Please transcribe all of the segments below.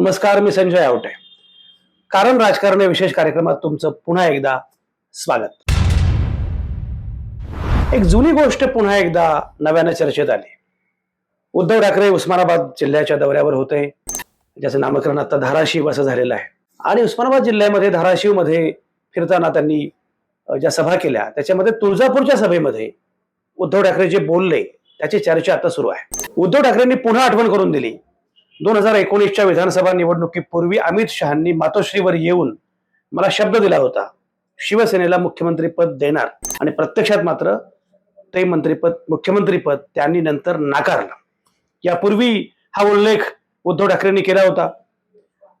नमस्कार मी संजय आवटे. कारण राजकारण या विशेष कार्यक्रमात तुमचं पुन्हा एकदा स्वागत. एक जुनी गोष्ट पुन्हा एकदा नव्यानं चर्चेत आली. उद्धव ठाकरे उस्मानाबाद जिल्ह्याच्या दौऱ्यावर होते ज्याचं नामकरण आता धाराशिव असं झालेलं आहे. आणि उस्मानाबाद जिल्ह्यामध्ये धाराशिवमध्ये फिरताना त्यांनी ज्या सभा केल्या त्याच्यामध्ये तुळजापूरच्या सभेमध्ये उद्धव ठाकरे जे बोलले त्याची चर्चा आता सुरू आहे. उद्धव ठाकरेंनी पुन्हा आठवण करून दिली. दोन हजार एकोणीसच्या विधानसभा निवडणुकीपूर्वी अमित शहांनी मातोश्रीवर येऊन मला शब्द दिला होता शिवसेनेला मुख्यमंत्रीपद देणार आणि प्रत्यक्षात मात्र ते मंत्रीपद मुख्यमंत्रीपद त्यांनी नंतर नाकारलं. यापूर्वी हा उल्लेख उद्धव ठाकरेंनी केला होता.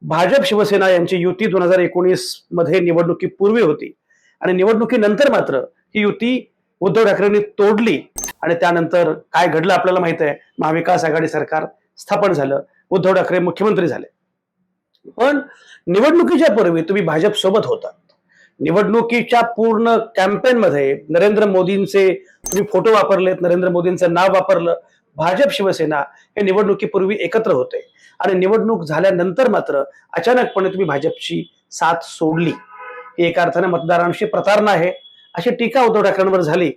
भाजप शिवसेना यांची युती दोन हजार एकोणीसमध्ये निवडणुकीपूर्वी होती आणि निवडणुकीनंतर मात्र ही युती उद्धव ठाकरेंनी तोडली आणि त्यानंतर काय घडलं आपल्याला माहीत आहे? महाविकास आघाडी सरकार स्थापन झालं. उद्धव ठाकरे मुख्यमंत्री झाले. पण निवडणुकीच्या पूर्वी तुम्ही भाजप सोबत होता. निवडणुकीच्या पूर्ण कॅम्पेन मध्ये नरेंद्र मोदींचे तुम्ही फोटो वापरलेत नरेंद्र मोदींचं नाव वापरलं. भाजप शिवसेना हे निवडणुकीपूर्वी एकत्र होते. आणि निवडणूक झाल्यानंतर मात्र अचानकपणे तुम्ही भाजपची साथ सोडली. ही एका अर्थाने मतदारांशी प्रतारणा आहे. अशी टीका उद्धव ठाकरेंवर झाली.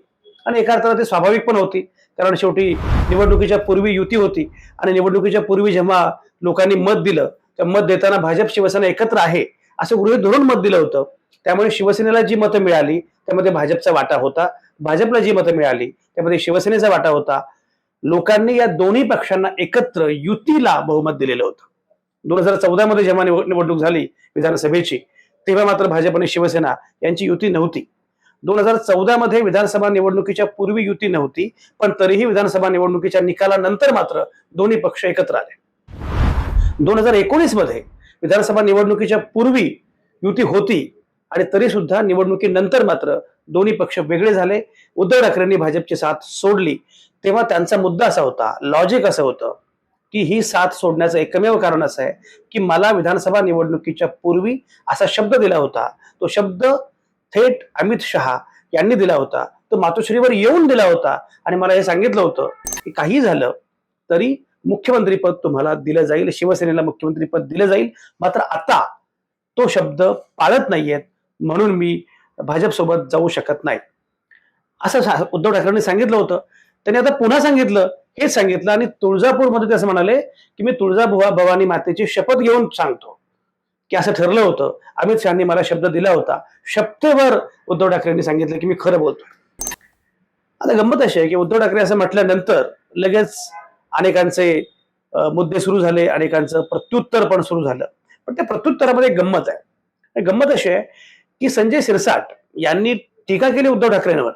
आणि एका अर्थाने ती स्वाभाविक पण होती. कारण शेवटी निवडणुकीच्या पूर्वी युती होती आणि निवडणुकीच्या पूर्वी जेव्हा लोकांनी मत दिलं त्या मत देताना भाजप शिवसेना एकत्र आहे असं गृहीत धरून मत दिलं होतं. त्यामुळे शिवसेनेला जी मतं मिळाली त्यामध्ये भाजपचा वाटा होता. भाजपला जी मतं मिळाली त्यामध्ये शिवसेनेचा वाटा होता. लोकांनी या दोन्ही पक्षांना एकत्र युतीला बहुमत दिलेलं होतं. दोन हजार चौदा मध्ये जेव्हा निव- निवडणूक झाली विधानसभेची तेव्हा मात्र भाजप आणि शिवसेना यांची युती नव्हती. दोन हजार चौदा मध्ये विधानसभा निवडणुकीच्या पूर्वी युती नव्हती पण तरीही विधानसभा निवडणुकीच्या निकालानंतर मात्र दोन्ही पक्ष एकत्र आले. दोन हजार एकोणीसमध्ये विधानसभा निवडणुकीच्या पूर्वी युती होती आणि तरी सुद्धा निवडणुकीनंतर मात्र दोन्ही पक्ष वेगळे झाले. उद्धव ठाकरेंनी भाजपची साथ सोडली. तेव्हा त्यांचा मुद्दा असा होता लॉजिक असं होतं की ही साथ सोडण्याचं एकमेव कारण असं आहे की मला विधानसभा निवडणुकीच्या पूर्वी असा शब्द दिला होता. तो शब्द थेट अमित शहा यांनी दिला होता. तो मातोश्रीवर येऊन दिला होता. आणि मला हे सांगितलं होतं की काही झालं तरी मुख्यमंत्रीपद तुम्हाला दिलं जाईल. शिवसेनेला मुख्यमंत्रीपद दिलं जाईल. मात्र आता तो शब्द पाळत नाहीयेत म्हणून मी भाजपसोबत जाऊ शकत नाही. असं उद्धव ठाकरेंनी सांगितलं होतं. त्यांनी आता पुन्हा सांगितलं हेच सांगितलं आणि तुळजापूरमध्ये ते असं म्हणाले की मी तुळजाभुवा भवानी मातेची शपथ घेऊन सांगतो. की असं ठरलं होतं. अमित शहानी मला शब्द दिला होता. शपथेवर उद्धव ठाकरेंनी सांगितलं की मी खरं बोलतोय. आता गंमत अशी आहे की उद्धव ठाकरे असं म्हटल्यानंतर लगेच अनेकांचे मुद्दे सुरू झाले अनेकांचं प्रत्युत्तर पण सुरू झालं. पण त्या प्रत्युत्तरामध्ये एक गंमत आहे. गंमत अशी आहे की संजय सिरसाट यांनी टीका केली उद्धव ठाकरेंवर.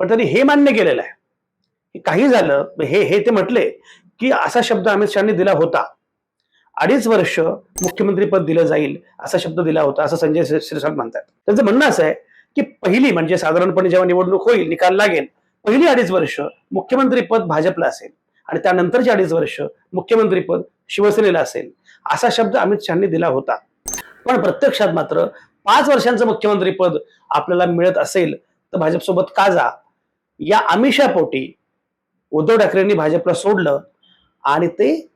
पण त्यांनी हे मान्य केलेलं आहे. काही झालं हे हे ते म्हटले की असा शब्द अमित शहानी दिला होता. अडीच वर्ष मुख्यमंत्रीपद दिलं जाईल असा शब्द दिला होता असं संजय सिर- सिरसाट म्हणतात. त्यांचं म्हणणं असं आहे की पहिली म्हणजे साधारणपणे जेव्हा निवडणूक होईल निकाल लागेल पहिली अडीच वर्ष मुख्यमंत्रीपद भाजपला असेल आणि त्यानंतरची अडीच वर्ष मुख्यमंत्रीपद शिवसेनेला असेल असा शब्द अमित शहानी दिला होता. पण प्रत्यक्षात मात्र पाच वर्षांचं मुख्यमंत्रीपद आपल्याला मिळत असेल तर भाजपसोबत का जा? या आमिषापोटी उद्धव ठाकरेंनी भाजपला सोडलं आणि ते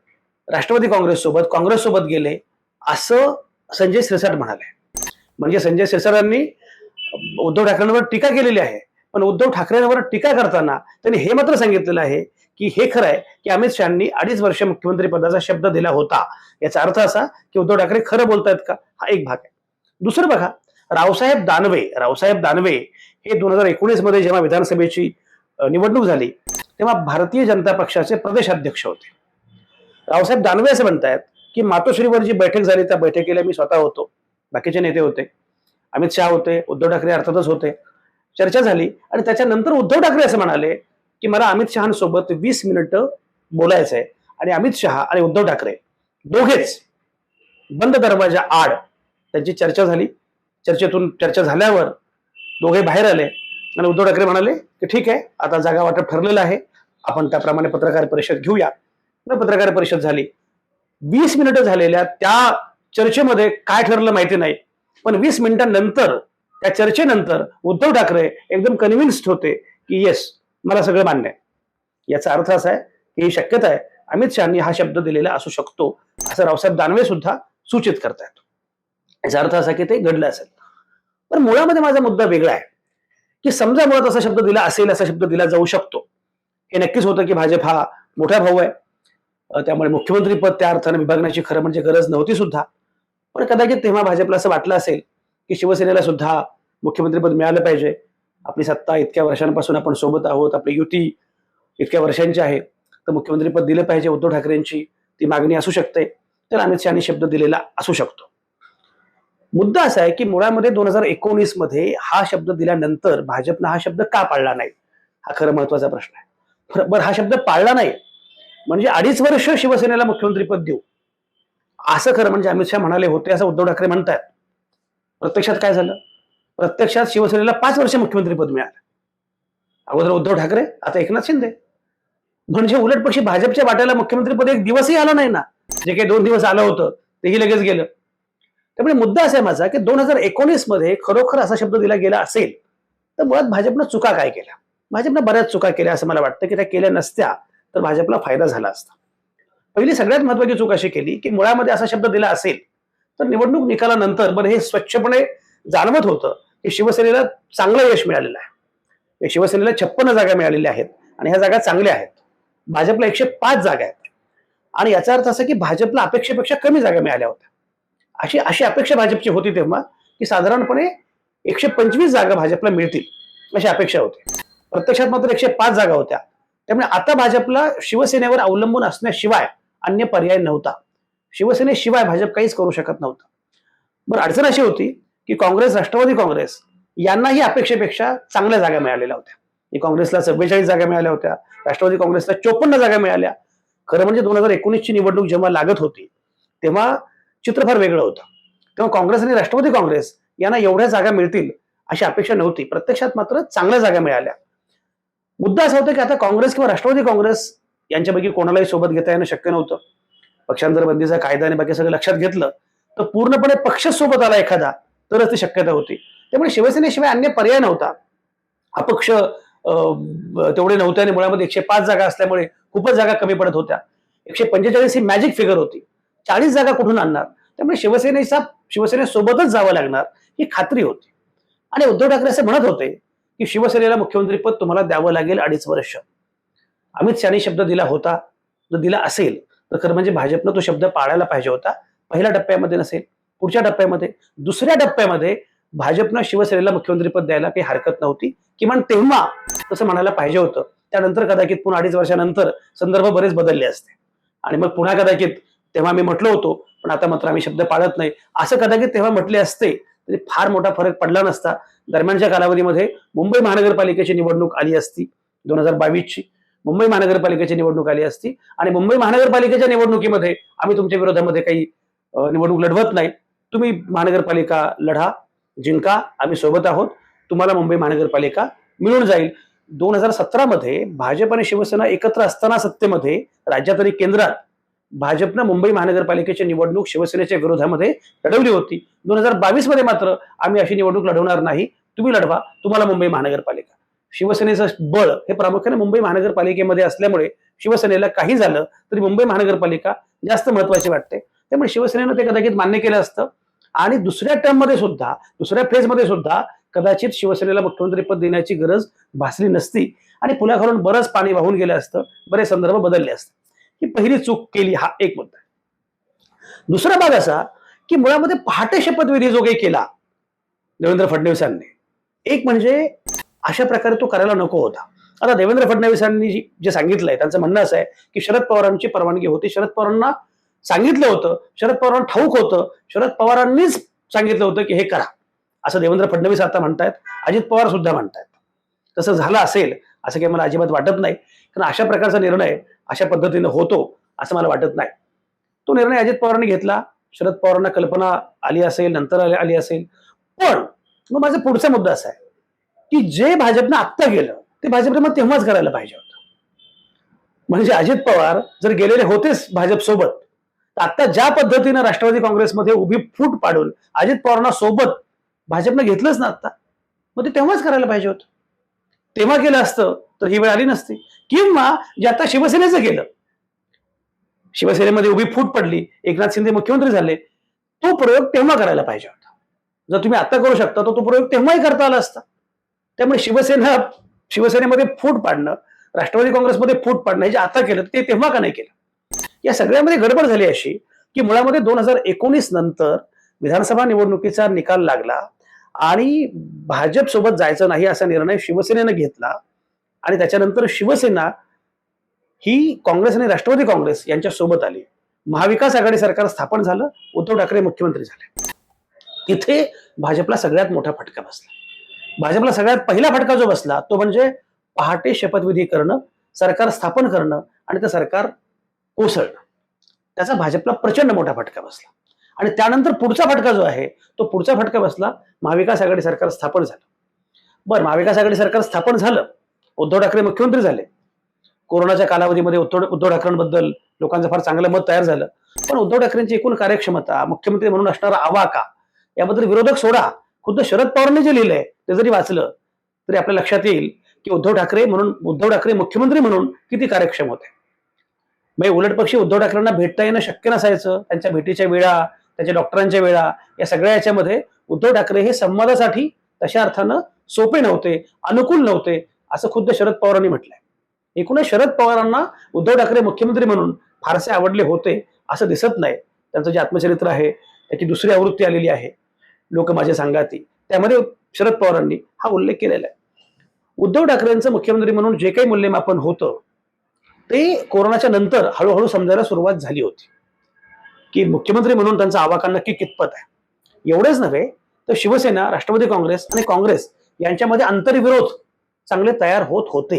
राष्ट्रवादी काँग्रेससोबत काँग्रेससोबत गेले असं संजय सिरसाट म्हणाले. म्हणजे संजय सिरसाटांनी उद्धव ठाकरेंवर टीका केलेली आहे. पण उद्धव ठाकरेंवर टीका करताना त्यांनी हे मात्र सांगितलेलं आहे की हे खरं आहे की अमित शहानी अडीच वर्ष मुख्यमंत्री पदाचा शब्द दिला होता. याचा अर्थ असा की उद्धव ठाकरे खरं बोलतायत का? हा एक भाग आहे. दुसरं बघा रावसाहेब दानवे रावसाहेब दानवे हे दोन हजार एकोणीसमध्ये जेव्हा विधानसभेची निवडणूक झाली तेव्हा भारतीय जनता पक्षाचे प्रदेशाध्यक्ष होते. रावसाहेब दानवे असं म्हणतायत की मातोश्रीवर जी बैठक झाली त्या बैठकीला मी स्वतः होतो. बाकीचे नेते होते. अमित शहा होते उद्धव ठाकरे अर्थातच होते. चर्चा झाली आणि त्याच्यानंतर उद्धव ठाकरे असं म्हणाले की मला अमित शहासोबत वीस मिनिटं बोलायचं आहे आणि अमित शहा आणि उद्धव ठाकरे दोघेच बंद दरवाजा आड त्यांची चर्चा झाली. चर्चेतून चर्चा झाल्यावर दोघे बाहेर आले आणि उद्धव ठाकरे म्हणाले की ठीक आहे आता जागा वाटप ठरलेलं आहे. आपण त्याप्रमाणे पत्रकार परिषद घेऊया. पत्रकार परिषद झाली. वीस मिनिटं झालेल्या त्या चर्चेमध्ये काय ठरलं माहिती नाही. पण वीस मिनिटांनंतर त्या चर्चेनंतर उद्धव ठाकरे एकदम कन्व्हिन्स्ड होते की येस मला सगळं मान्य आहे. याचा अर्थ असा आहे की ही शक्यता आहे. अमित शहानी हा शब्द दिलेला असू शकतो. असं रावसाहेब दानवे सुद्धा सूचित करतायत. याचा अर्थ असा की ते घडलं असेल. पण मुळामध्ये माझा मुद्दा वेगळा आहे. की समजा मुळात असा शब्द दिला असेल असा शब्द दिला जाऊ शकतो. हे नक्कीच होतं की भाजप हा मोठा भाऊ आहे. त्यामुळे मुख्यमंत्रीपद त्या अर्थाने विभागण्याची खरं म्हणजे गरज नव्हती सुद्धा. पण कदाचित तेव्हा भाजपला असं वाटलं असेल की शिवसेनेला सुद्धा मुख्यमंत्रीपद मिळालं पाहिजे. आपली सत्ता इतक्या वर्षांपासून आपण सोबत आहोत आपली युती इतक्या वर्षांची आहे तर मुख्यमंत्रीपद दिलं पाहिजे उद्धव ठाकरेंची ती मागणी असू शकते. तर अमित शहानी शब्द दिलेला असू शकतो. मुद्दा असा आहे की मुळामध्ये दोन हजार एकोणीसमध्ये हा शब्द दिल्यानंतर भाजपनं हा शब्द का पाळला नाही? हा खरं महत्त्वाचा प्रश्न आहे. बरं हा शब्द पाळला नाही म्हणजे अडीच वर्ष शिवसेनेला मुख्यमंत्रीपद देऊ. असं खरं म्हणजे अमित शहा म्हणाले होते असं उद्धव ठाकरे म्हणतात प्रत्यक्षात काय झालं? प्रत्यक्षात शिवसेनेला पाच वर्ष मुख्यमंत्रीपद मिळालं. अगोदर उद्धव ठाकरे आता एकनाथ शिंदे. म्हणजे उलट पक्षी भाजपच्या वाट्याला मुख्यमंत्रीपद एक दिवसही आलं नाही ना. जे काही दोन दिवस आलं होतं तेही लगेच गेलं. त्यामुळे मुद्दा असा आहे माझा की दोन हजार एकोणीसमध्ये खरोखर असा शब्द दिला गेला असेल तर मुळात भाजपनं चुका काय केल्या? भाजपनं बऱ्याच चुका केल्या असं मला वाटतं की त्या केल्या नसत्या. तर भाजपला फायदा झाला असता. पहिली सगळ्यात महत्वाची चूक अशी केली की मुळामध्ये असा शब्द दिला असेल तर निवडणूक निकालानंतर बरं हे स्वच्छपणे जाणवत होतं की शिवसेनेला चांगलं यश मिळालेलं आहे. शिवसेनेला छप्पन्न जागा मिळालेल्या आहेत आणि ह्या जागा चांगल्या आहेत. भाजपला एकशे पाच जागा आहेत. आणि याचा अर्थ असा की भाजपला अपेक्षेपेक्षा कमी जागा मिळाल्या होत्या. अशी अशी अपेक्षा भाजपची होती तेव्हा की साधारणपणे एकशे पंचवीस जागा भाजपला मिळतील अशी अपेक्षा होती. प्रत्यक्षात मात्र एकशे पाच जागा होत्या. त्यामुळे आता भाजपला शिवसेनेवर अवलंबून असण्याशिवाय अन्य पर्याय नव्हता. शिवसेनेशिवाय भाजप काहीच करू शकत नव्हता. बरं अडचण अशी होती की काँग्रेस राष्ट्रवादी काँग्रेस यांनाही अपेक्षेपेक्षा चांगल्या जागा मिळालेल्या होत्या. काँग्रेसला सव्वेचाळीस जागा मिळाल्या होत्या राष्ट्रवादी काँग्रेसला चोपन्न जागा मिळाल्या. खरं म्हणजे दोन हजार एकोणीसची निवडणूक जेव्हा लागत होती तेव्हा चित्र फार वेगळं होतं. तेव्हा काँग्रेस आणि राष्ट्रवादी काँग्रेस यांना एवढ्या जागा मिळतील अशी अपेक्षा नव्हती. प्रत्यक्षात मात्र चांगल्या जागा मिळाल्या. मुद्दा असा होता की आता काँग्रेस किंवा राष्ट्रवादी काँग्रेस यांच्यापैकी कोणालाही सोबत घेता येणं शक्य नव्हतं. पक्षांतर बंदीचा कायदा आणि बाकी सगळं लक्षात घेतलं तर पूर्णपणे पक्ष सोबत आला एखादा तरच ती शक्यता होती. त्यामुळे शिवसेनेशिवाय अन्य पर्याय नव्हता. अपक्ष अं, तेवढे नव्हते आणि मुळामध्ये एकशे पाच जागा असल्यामुळे खूपच जागा कमी पडत होत्या. एकशे पंचेचाळीस ही मॅजिक फिगर होती. चाळीस जागा कुठून आणणार? त्यामुळे शिवसेनेचा शिवसेनेसोबतच जावं लागणार ही खात्री होती. आणि उद्धव ठाकरे असे म्हणत होते की शिवसेनेला मुख्यमंत्रीपद तुम्हाला द्यावं लागेल अडीच वर्ष. अमित शहानी शब्द दिला होता. जर दिला असेल तर खरं म्हणजे भाजपनं तो शब्द पाळायला पाहिजे होता. पहिल्या टप्प्यामध्ये नसेल पुढच्या टप्प्यामध्ये. दुसऱ्या टप्प्यामध्ये भाजपनं शिवसेनेला मुख्यमंत्रीपद द्यायला काही हरकत नव्हती. किमान तेव्हा तसं म्हणायला पाहिजे होतं. त्यानंतर कदाचित पुन्हा अडीच वर्षानंतर संदर्भ बरेच बदलले असते. आणि मग पुन्हा कदाचित तेव्हा मी म्हटलो होतो पण आता मात्र आम्ही शब्द पाळत नाही. असं कदाचित तेव्हा म्हटले असते तरी फार मोठा फरक पडला नसता. दरम्यानच्या कालावधीमध्ये मुंबई महानगरपालिकेची निवडणूक आली असती दोन हजार बावीसची. मुंबई महानगरपालिकेची निवडणूक आली असती. आणि मुंबई महानगरपालिकेच्या निवडणुकीमध्ये आम्ही तुमच्या विरोधामध्ये काही निवडणूक लढवत नाही. तुम्ही महानगरपालिका लढा जिंका आम्ही सोबत आहोत. तुम्हाला मुंबई महानगरपालिका मिळून जाईल. दोन हजार सतरामध्ये भाजप आणि शिवसेना एकत्र असताना सत्तेमध्ये राज्यात आणि केंद्रात भाजपनं मुंबई महानगरपालिकेची निवडणूक शिवसेनेच्या विरोधामध्ये लढवली होती. दोन हजार बावीसमध्ये मात्र आम्ही अशी निवडणूक लढवणार नाही. तुम्ही लढवा. तुम्हाला मुंबई महानगरपालिका. शिवसेनेचं बळ हे प्रामुख्याने मुंबई महानगरपालिकेमध्ये असल्यामुळे शिवसेनेला काही झालं तरी मुंबई महानगरपालिका जास्त महत्वाची वाटते. त्यामुळे शिवसेनेनं ते कदाचित मान्य केलं असतं. आणि दुसऱ्या टर्ममध्ये सुद्धा दुसऱ्या फेजमध्ये सुद्धा कदाचित शिवसेनेला मुख्यमंत्रीपद देण्याची गरज भासली नसती. आणि पुण्याखालून बरंच पाणी वाहून गेलं असतं. बरेच संदर्भ बदलले असतं. ही पहिली चूक केली हा एक मुद्दा दुसरा भाग असा की मुळामध्ये पहाटे शपथविधी जो काही केला देवेंद्र फडणवीसांनी एक म्हणजे अशा प्रकारे तो करायला नको होता. आता देवेंद्र फडणवीसांनी जे सांगितलंय त्यांचं म्हणणं असं आहे की शरद पवारांची परवानगी होती. शरद पवारांना सांगितलं होतं शरद पवारांना ठाऊक होतं शरद पवारांनीच सांगितलं होतं की हे करा. असं देवेंद्र फडणवीस आता म्हणतायत अजित पवार सुद्धा म्हणतायत. तसं झालं असेल असं काही मला अजिबात वाटत नाही. कारण अशा प्रकारचा निर्णय अशा पद्धतीनं होतो असं मला वाटत नाही. तो निर्णय अजित पवारांनी घेतला. शरद पवारांना कल्पना आली असेल नंतर आली असेल. पण मग माझा पुढचा मुद्दा असा आहे की जे भाजपनं आत्ता गेलं ते भाजपनं मग तेव्हाच करायला पाहिजे होतं. म्हणजे अजित पवार जर गेलेले होतेच भाजप सोबत तर आता ज्या पद्धतीनं राष्ट्रवादी काँग्रेसमध्ये उभी फूट पाडून अजित पवारांना सोबत भाजपनं घेतलंच ना आता मग ते तेव्हाच करायला पाहिजे होतं. तेव्हा केलं असतं तर ही वेळ आली नसती. किंवा जे आता शिवसेनेचं केलं शिवसेनेमध्ये उभी फूट पडली एकनाथ शिंदे मुख्यमंत्री झाले तो प्रयोग तेव्हा करायला पाहिजे होता. जर तुम्ही आता करू शकता तर तो प्रयोग तेव्हाही करता आला असता. त्यामुळे शिवसेना शिवसेनेमध्ये फूट पाडणं राष्ट्रवादी काँग्रेसमध्ये फूट पाडणं हे जे आता केलं ते तेव्हा का नाही केलं? या सगळ्यामध्ये गडबड झाली अशी की मुळामध्ये दोन हजार एकोणीस नंतर विधानसभा निवडणुकीचा निकाल लागला आणि भाजप सोबत जायचं नाही असा निर्णय शिवसेनेनं घेतला. आणि त्याच्यानंतर शिवसेना ही काँग्रेस आणि राष्ट्रवादी काँग्रेस यांच्या सोबत आली. महाविकास आघाडी सरकार स्थापन झालं उद्धव ठाकरे मुख्यमंत्री झाले. तिथे भाजपला सगळ्यात मोठा फटका बसला. भाजपला सगळ्यात पहिला फटका जो बसला तो म्हणजे पहाटे शपथविधी करणं सरकार स्थापन करणं आणि ते सरकार कोसळणं. त्याचा भाजपला प्रचंड मोठा फटका बसला. आणि त्यानंतर पुढचा फटका जो आहे तो पुढचा फटका बसला महाविकास आघाडी सरकार स्थापन झालं. बरं महाविकास आघाडी सरकार स्थापन झालं उद्धव ठाकरे मुख्यमंत्री झाले. कोरोनाच्या कालावधीमध्ये उद्धव उद्धव ठाकरेंबद्दल लोकांचं फार चांगलं मत तयार झालं. पण उद्धव ठाकरेंची एकूण कार्यक्षमता मुख्यमंत्री म्हणून असणारा आवाका याबद्दल विरोधक सोडा. खुद्द शरद पवारांनी जे लिहिलंय ते जरी वाचलं तरी आपल्या लक्षात येईल की उद्धव ठाकरे म्हणून उद्धव ठाकरे मुख्यमंत्री म्हणून किती कार्यक्षम होते. म्हणजे उलट पक्षी उद्धव ठाकरेंना भेटता येणं शक्य नसायचं त्यांच्या भेटीच्या वेळा त्याच्या डॉक्टरांच्या वेळा या सगळ्या याच्यामध्ये उद्धव ठाकरे हे संवादासाठी तशा अर्थानं सोपे नव्हते अनुकूल नव्हते असं खुद्द शरद पवारांनी म्हटलंय. एकूणच शरद पवारांना उद्धव ठाकरे मुख्यमंत्री म्हणून फारसे आवडले होते असं दिसत नाही. त्यांचं जे आत्मचरित्र आहे त्याची दुसरी आवृत्ती आलेली आहे. लोक माझे सांगाती. त्यामध्ये शरद पवारांनी हा उल्लेख केलेला आहे. उद्धव ठाकरेंचं मुख्यमंत्री म्हणून जे काही मूल्यमापन होतं ते कोरोनाच्या नंतर हळूहळू समजायला सुरुवात झाली होती. की मुख्यमंत्री म्हणून त्यांचा आवाका नक्की कितपत आहे? एवढेच नव्हे तर शिवसेना राष्ट्रवादी काँग्रेस आणि काँग्रेस यांच्यामध्ये आंतरविरोध चांगले तयार होत होते.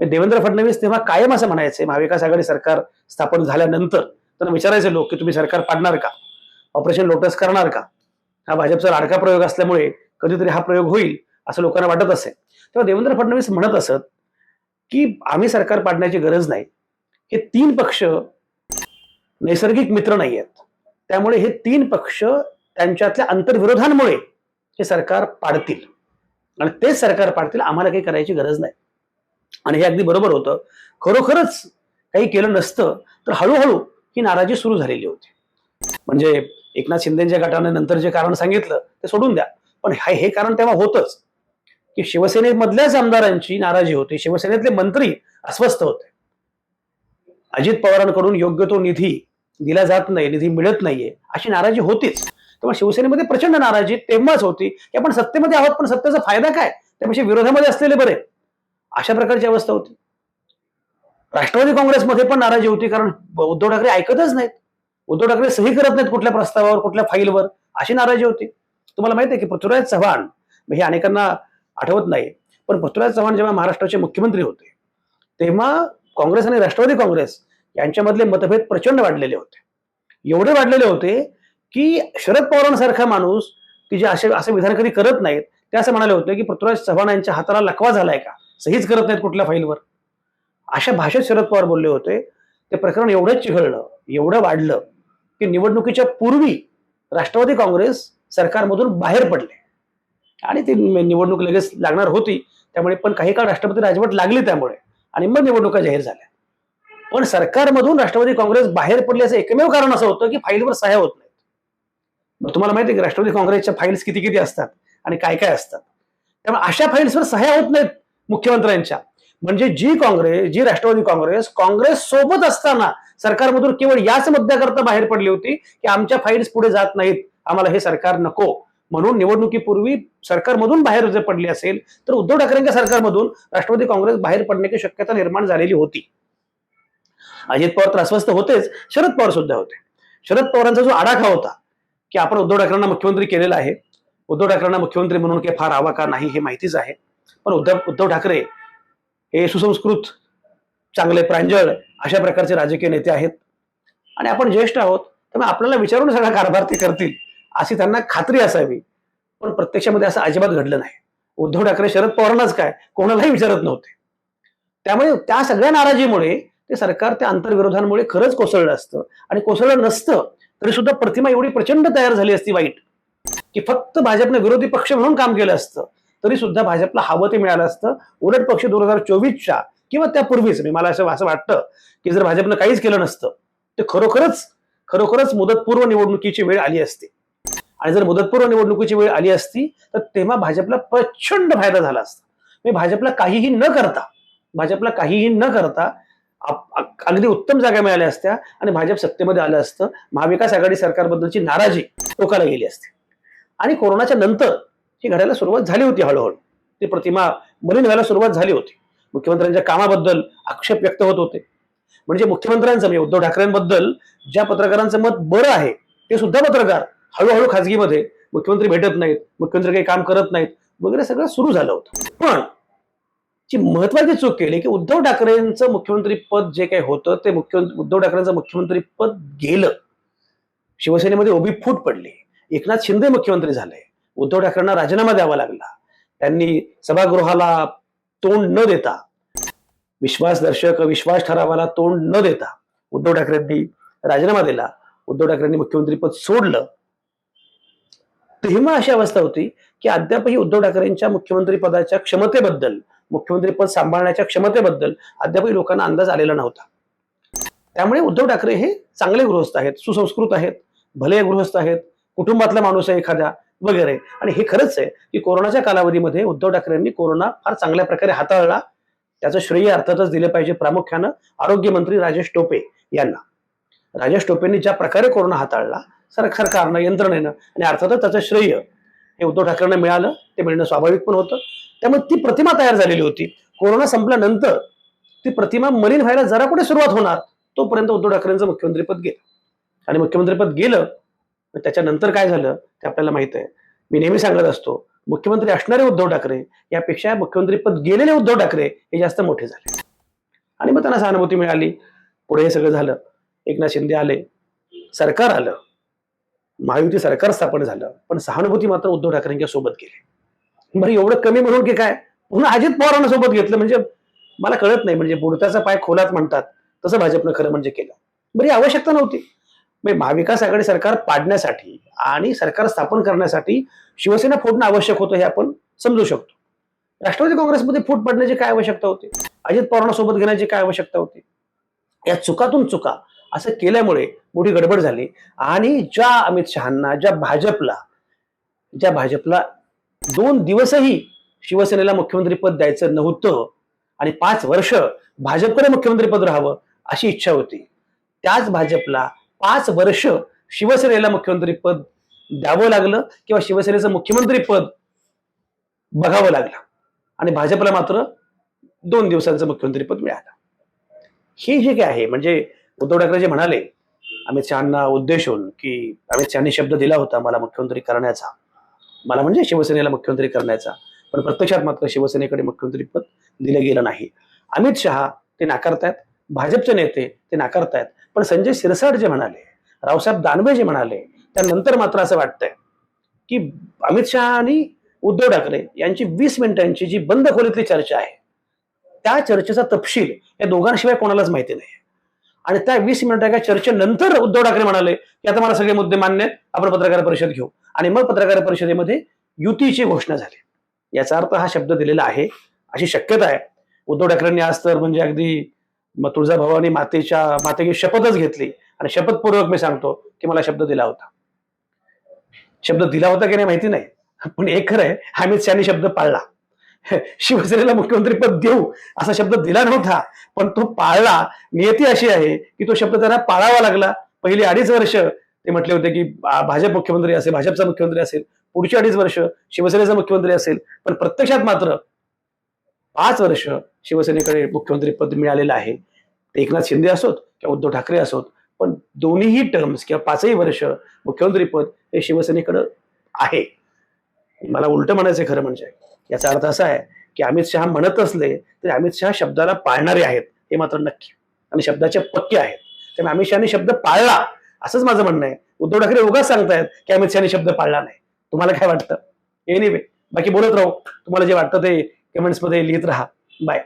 म्हणजे देवेंद्र फडणवीस तेव्हा कायम असं म्हणायचे महाविकास आघाडी सरकार स्थापन झाल्यानंतर. त्यांना विचारायचे लोक की तुम्ही सरकार पाडणार का? ऑपरेशन लोटस करणार का? हा भाजपचा लाडका प्रयोग असल्यामुळे कधीतरी हा प्रयोग होईल असं लोकांना वाटत असेल तेव्हा देवेंद्र फडणवीस म्हणत असत की आम्ही सरकार पाडण्याची गरज नाही. हे तीन पक्ष नैसर्गिक मित्र नाही आहेत त्यामुळे हे तीन पक्ष त्यांच्यातल्या आंतरविरोधांमुळे हे सरकार पाडतील. आणि तेच सरकार पाडतील आम्हाला काही करायची गरज नाही. आणि हे अगदी बरोबर होतं. खरोखरच काही केलं नसतं तर हळूहळू ही नाराजी सुरू झालेली होती. म्हणजे एकनाथ शिंदेच्या गटाने नंतर जे कारण सांगितलं ते सोडून द्या. पण हे कारण तेव्हा होतच की शिवसेनेमधल्याच आमदारांची नाराजी होती. शिवसेनेतले मंत्री अस्वस्थ होते. अजित पवारांकडून योग्य तो निधी दिला जात नाही निधी मिळत नाहीये अशी नाराजी होतीच. तेव्हा शिवसेनेमध्ये प्रचंड नाराजी तेव्हाच होती की आपण सत्तेमध्ये आहोत पण सत्तेचा फायदा काय? त्यापेक्षा विरोधामध्ये असलेले बरे. अशा प्रकारची अवस्था होती. राष्ट्रवादी काँग्रेसमध्ये पण नाराजी होती कारण उद्धव ठाकरे ऐकतच नाहीत. उद्धव ठाकरे सही करत नाहीत कुठल्या प्रस्तावावर कुठल्या फाईलवर अशी नाराजी होती. तुम्हाला माहिती आहे की पृथ्वीराज चव्हाण हे अनेकांना आठवत नाही पण पृथ्वीराज चव्हाण जेव्हा महाराष्ट्राचे मुख्यमंत्री होते तेव्हा काँग्रेस आणि राष्ट्रवादी काँग्रेस यांच्यामधले मतभेद प्रचंड वाढलेले होते. एवढे वाढलेले होते की शरद पवारांसारखा माणूस की जे असे असे विधान कधी करत नाहीत ते असं म्हणाले होते की पृथ्वीराज चव्हाण यांच्या हाताला लकवा झालाय का? सहीच करत नाहीत कुठल्या फाईलवर. अशा भाषेत शरद पवार बोलले होते. ते प्रकरण एवढंच चिघळलं एवढं वाढलं की निवडणुकीच्या पूर्वी राष्ट्रवादी काँग्रेस सरकारमधून बाहेर पडले. आणि ती निवडणूक लगेच लागणार होती. त्यामुळे पण काही काळ राष्ट्रपती राजवट लागली त्यामुळे. आणि मग निवडणुका जाहीर झाल्या. पण सरकारमधून राष्ट्रवादी काँग्रेस बाहेर पडल्याचं एकमेव कारण असं होतं की फाईलवर सह्या होत नाहीत. तुम्हाला माहिती आहे की राष्ट्रवादी काँग्रेसच्या फाईल्स किती किती असतात आणि काय काय असतात? त्यामुळे अशा फाईल्सवर सह्या होत नाहीत मुख्यमंत्र्यांच्या. म्हणजे जी काँग्रेस जी राष्ट्रवादी काँग्रेस काँग्रेस सोबत असताना सरकारमधून केवळ याच मुद्द्याकरता बाहेर पडली होती की आमच्या फाईल्स पुढे जात नाहीत आम्हाला हे सरकार नको. म्हणून निवडणुकीपूर्वी सरकारमधून बाहेर जर पडली असेल तर उद्धव ठाकरेंच्या सरकारमधून राष्ट्रवादी काँग्रेस बाहेर पडण्याची शक्यता निर्माण झालेली होती. अजित पवार तर अस्वस्थ होतेच शरद पवार सुद्धा होते. शरद पवारांचा जो आडाखा होता की आपण उद्धव ठाकरेंना मुख्यमंत्री केलेला आहे उद्धव ठाकरेंना मुख्यमंत्री म्हणून काही फार आवाका नाही हे माहितीच आहे. पण उद्धव उद्धव ठाकरे हे सुसंस्कृत चांगले प्रांजळ अशा प्रकारचे राजकीय नेते आहेत. आणि आपण ज्येष्ठ आहोत त्यामुळे आपल्याला विचारून सगळा कारभार ते करतील अशी त्यांना खात्री असावी. पण प्रत्यक्षामध्ये असं अजिबात घडलं नाही. उद्धव ठाकरे शरद पवारांनाच काय? कोणालाही विचारत नव्हते. त्यामुळे त्या सगळ्या नाराजीमुळे ते सरकार त्या आंतरविरोधांमुळे खरंच कोसळलं असतं. आणि कोसळलं नसतं तरी सुद्धा प्रतिमा एवढी प्रचंड तयार झाली असती वाईट की फक्त भाजपने विरोधी पक्ष म्हणून काम केलं असतं. तरी सुद्धा भाजपला हवं ते मिळालं असतं. उलट पक्ष दोन हजार चोवीसच्या किंवा त्यापूर्वीच मी मला असं असं वाटतं की जर भाजपनं काहीच केलं नसतं ते खरोखरच खरोखरच मुदतपूर्व निवडणुकीची वेळ आली असती. आणि जर मुदतपूर्व निवडणुकीची वेळ आली असती तर तेव्हा भाजपला प्रचंड फायदा झाला असता. मी भाजपला काहीही न करता भाजपला काहीही न करता अगदी उत्तम जागा मिळाल्या असत्या आणि भाजप सत्तेमध्ये आलं असतं. महाविकास आघाडी सरकारबद्दलची नाराजी टोकाला गेली असती. आणि कोरोनाच्या नंतर ही घडायला सुरुवात झाली होती हळूहळू. ती प्रतिमा मलिन व्हायला सुरुवात झाली होती. मुख्यमंत्र्यांच्या कामाबद्दल आक्षेप व्यक्त होत होते. म्हणजे मुख्यमंत्र्यांचं म्हणजे उद्धव ठाकरेंबद्दल ज्या पत्रकारांचं मत बरं आहे ते सुद्धा पत्रकार हळूहळू खाजगीमध्ये मुख्यमंत्री भेटत नाहीत मुख्यमंत्री काही काम करत नाहीत वगैरे सगळं सुरू झालं होतं. पण जी महत्वाची चूक केली की उद्धव ठाकरेंचं मुख्यमंत्री पद जे काही होतं ते मुख्यमंत्री उद्धव ठाकरेंचं मुख्यमंत्री पद गेलं. शिवसेनेमध्ये उभी फूट पडली. एकनाथ शिंदे मुख्यमंत्री झाले. उद्धव ठाकरेंना राजीनामा द्यावा लागला. त्यांनी सभागृहाला तोंड न देता विश्वासदर्शक विश्वास ठरावाला तोंड न देता उद्धव ठाकरेंनी राजीनामा दिला. उद्धव ठाकरेंनी मुख्यमंत्री पद सोडलं. तेव्हा अशी अवस्था होती की अद्यापही उद्धव ठाकरेंच्या मुख्यमंत्री पदाच्या क्षमतेबद्दल मुख्यमंत्री पद सांभाळण्याच्या क्षमतेबद्दल अद्यापही लोकांना अंदाज आलेला नव्हता. त्यामुळे उद्धव ठाकरे हे चांगले गृहस्थ आहेत सुसंस्कृत आहेत भले गृहस्थ आहेत कुटुंबातला माणूस आहे एखाद्या वगैरे. आणि हे खरंच आहे की कोरोनाच्या कालावधीमध्ये उद्धव ठाकरेंनी कोरोना फार चांगल्या प्रकारे हाताळला. त्याचं श्रेय अर्थातच दिलं पाहिजे प्रामुख्यानं आरोग्यमंत्री राजेश टोपे यांना. राजेश टोपेंनी ज्या प्रकारे कोरोना हाताळला सरकार सरकारनं यंत्रणेनं आणि अर्थातच त्याचं श्रेय हे उद्धव ठाकरेंना मिळालं ते मिळणं स्वाभाविक पण होतं. त्यामुळे ती प्रतिमा तयार झालेली होती. कोरोना संपल्यानंतर ती प्रतिमा मलिन व्हायला जरा कुठे सुरुवात होणार तोपर्यंत उद्धव ठाकरेंचं मुख्यमंत्रीपद गेलं. आणि मुख्यमंत्रीपद गेलं त्याच्यानंतर काय झालं ते आपल्याला माहीत आहे. मी नेहमी सांगत असतो मुख्यमंत्री असणारे उद्धव ठाकरे यापेक्षा मुख्यमंत्रीपद गेलेले उद्धव ठाकरे हे जास्त मोठे झाले. आणि मग त्यांना सहानुभूती मिळाली. पुढे हे सगळं झालं. एकनाथ शिंदे आले. सरकार आलं. महायुती सरकार स्थापन झालं. पण सहानुभूती मात्र उद्धव ठाकरेंच्या सोबत गेली. बरं एवढं कमी म्हणून की काय? पुन्हा अजित पवारांना सोबत घेतलं. म्हणजे मला कळत नाही. म्हणजे बुडत्याचा पाय खोलात म्हणतात. तसं भाजपनं खरं म्हणजे केलं. बरी आवश्यकता नव्हती. म्हणजे महाविकास आघाडी सरकार पाडण्यासाठी आणि सरकार स्थापन करण्यासाठी शिवसेना फोडणं आवश्यक होतं हे आपण समजू शकतो. राष्ट्रवादी काँग्रेसमध्ये फूट पडण्याची काय आवश्यकता होती? अजित पवारांना सोबत घेण्याची काय आवश्यकता होती? या चुकातून चुका असं केल्यामुळे मोठी गडबड झाली. आणि ज्या अमित शहांना ज्या भाजपला ज्या भाजपला दोन दिवसही शिवसेनेला मुख्यमंत्रीपद द्यायचं नव्हतं आणि पाच वर्ष भाजपकडे मुख्यमंत्रीपद राहावं अशी इच्छा होती. त्याच भाजपला पाच वर्ष शिवसेनेला मुख्यमंत्रीपद द्यावं लागलं किंवा शिवसेनेचं मुख्यमंत्रीपद बघावं लागलं. आणि भाजपला मात्र दोन दिवसांचं मुख्यमंत्रीपद मिळालं. हे जे काय आहे म्हणजे उद्धव ठाकरे जे म्हणाले अमित शहाना उद्देशून की अमित शहानी शब्द दिला होता मला मुख्यमंत्री करण्याचा. मला म्हणजे शिवसेनेला मुख्यमंत्री करण्याचा. पण प्रत्यक्षात मात्र शिवसेनेकडे मुख्यमंत्री पद दिलं गेलं नाही. अमित शहा ते नाकारतायत. भाजपचे नेते ते नाकारतायत. पण संजय सिरसाट जे म्हणाले रावसाहेब दानवे जे म्हणाले त्यानंतर मात्र असं वाटतंय की अमित शहा आणि उद्धव ठाकरे यांची वीस मिनिटांची जी बंद खोलीतली चर्चा आहे त्या चर्चेचा तपशील या दोघांशिवाय कोणालाच माहिती नाही. आणि त्या वीस मिनिटाच्या चर्चेनंतर उद्धव ठाकरे म्हणाले की आता मला सगळे मुद्दे मान्य आहेत आपण पत्रकार परिषद घेऊ. आणि मग पत्रकार परिषदेमध्ये युतीची घोषणा झाली. याचा अर्थ हा शब्द दिलेला आहे. अशी शक्यता आहे. उद्धव ठाकरेंनी आज तर म्हणजे अगदी तुळजाभवानी मातेच्या मातेची शपथच घेतली. आणि शपथपूर्वक मी सांगतो की मला शब्द दिला होता. शब्द दिला होता की नाही माहिती नाही. पण एक खरं आहे अमित शहानी शब्द पाळला. शिवसेनेला मुख्यमंत्री पद देऊ असा शब्द दिला नव्हता. पण तो पाळला. नियती अशी आहे की तो शब्द त्यांना पाळावा लागला. पहिली अडीच वर्ष ते म्हटले होते की भाजप मुख्यमंत्री असेल भाजपचा मुख्यमंत्री असेल पुढची अडीच वर्ष शिवसेनेचा मुख्यमंत्री असेल पण प्रत्यक्षात मात्र पाच वर्ष शिवसेनेकडे मुख्यमंत्री पद मिळालेलं आहे. एकनाथ शिंदे असोत किंवा उद्धव ठाकरे असोत पण दोन्हीही टर्म्स किंवा पाचही वर्ष मुख्यमंत्री पद हे शिवसेनेकडं आहे. मला उलट म्हणायचं खरं म्हणजे याचा अर्थ असा आहे की अमित शहा म्हणत असले तरी अमित शहा शब्दाला पाळणारे आहेत हे मात्र नक्की. आणि शब्दाचे पक्के आहेत. त्यामुळे अमित शहाने शब्द पाळला असंच माझं म्हणणं आहे. उद्धव ठाकरे उगाच सांगतायत की अमित शहाने शब्द पाळला नाही. तुम्हाला काय वाटतं? एनिवे बाकी बोलत राहू. तुम्हाला जे वाटतं ते कमेंट्समध्ये लिहित राहा. बाय